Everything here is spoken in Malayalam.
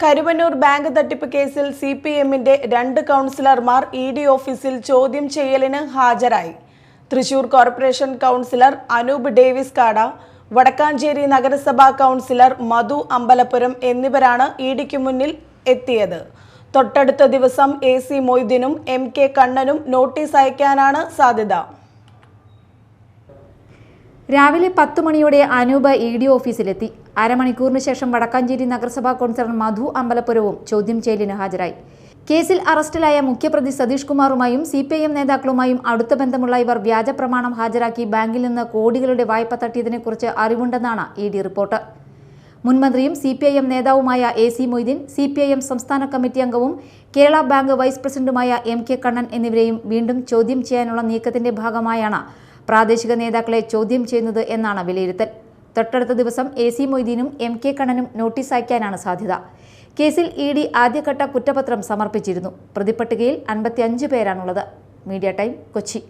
കരുവന്നൂർ ബാങ്ക് തട്ടിപ്പ് കേസിൽ സി പി എമ്മിന്റെ രണ്ട് കൗൺസിലർമാർ ഇ ഡി ഓഫീസിൽ ചോദ്യം ചെയ്യലിന് ഹാജരായി. തൃശൂർ കോർപ്പറേഷൻ കൗൺസിലർ അനൂപ് ഡേവിസ് കാട വടക്കാഞ്ചേരി നഗരസഭാ കൗൺസിലർ മധു അമ്പലപുരം എന്നിവരാണ് ഇ ഡിക്ക് മുന്നിൽ എത്തിയത്. തൊട്ടടുത്ത ദിവസം എ സി മൊയ്തീനും എം കെ കണ്ണനും നോട്ടീസ് അയക്കാനാണ് സാധ്യത. രാവിലെ പത്ത് മണിയോടെ അനൂപ് ഇ ഡി ഓഫീസിലെത്തി. അരമണിക്കൂറിന് ശേഷം വടക്കാഞ്ചേരി നഗരസഭാ കൗൺസിലർ മധു അമ്പലപുരവും ചോദ്യം ചെയ്യലിന് ഹാജരായി. കേസിൽ അറസ്റ്റിലായ മുഖ്യപ്രതി സതീഷ് കുമാറുമായും സി പി ഐ എം നേതാക്കളുമായും അടുത്ത ബന്ധമുള്ള ഇവർ വ്യാജ പ്രമാണം ഹാജരാക്കി ബാങ്കിൽ നിന്ന് കോടികളുടെ വായ്പ തട്ടിയതിനെക്കുറിച്ച് അറിവുണ്ടെന്നാണ് ഇ ഡി റിപ്പോർട്ട്. മുൻമന്ത്രിയും സി പി ഐ എം നേതാവുമായ A C Moideen C P I M സംസ്ഥാന കമ്മിറ്റി അംഗവും കേരള ബാങ്ക് വൈസ് പ്രസിഡന്റുമായ എം കെ കണ്ണൻ എന്നിവരെയും വീണ്ടും ചോദ്യം ചെയ്യാനുള്ള നീക്കത്തിന്റെ ഭാഗമായാണ് പ്രാദേശിക നേതാക്കളെ ചോദ്യം ചെയ്യുന്നത് എന്നാണ് വിലയിരുത്തൽ. തൊട്ടടുത്ത ദിവസം എ സി മൊയ്തീനും എം കെ കണ്ണനും നോട്ടീസ് അയക്കാനാണ് സാധ്യത. കേസിൽ ഇ ഡി ആദ്യഘട്ട കുറ്റപത്രം സമർപ്പിച്ചിരുന്നു. പ്രതിപ്പട്ടികയിൽ അൻപത്തിയഞ്ച് പേരാണുള്ളത്. Media time Kochi.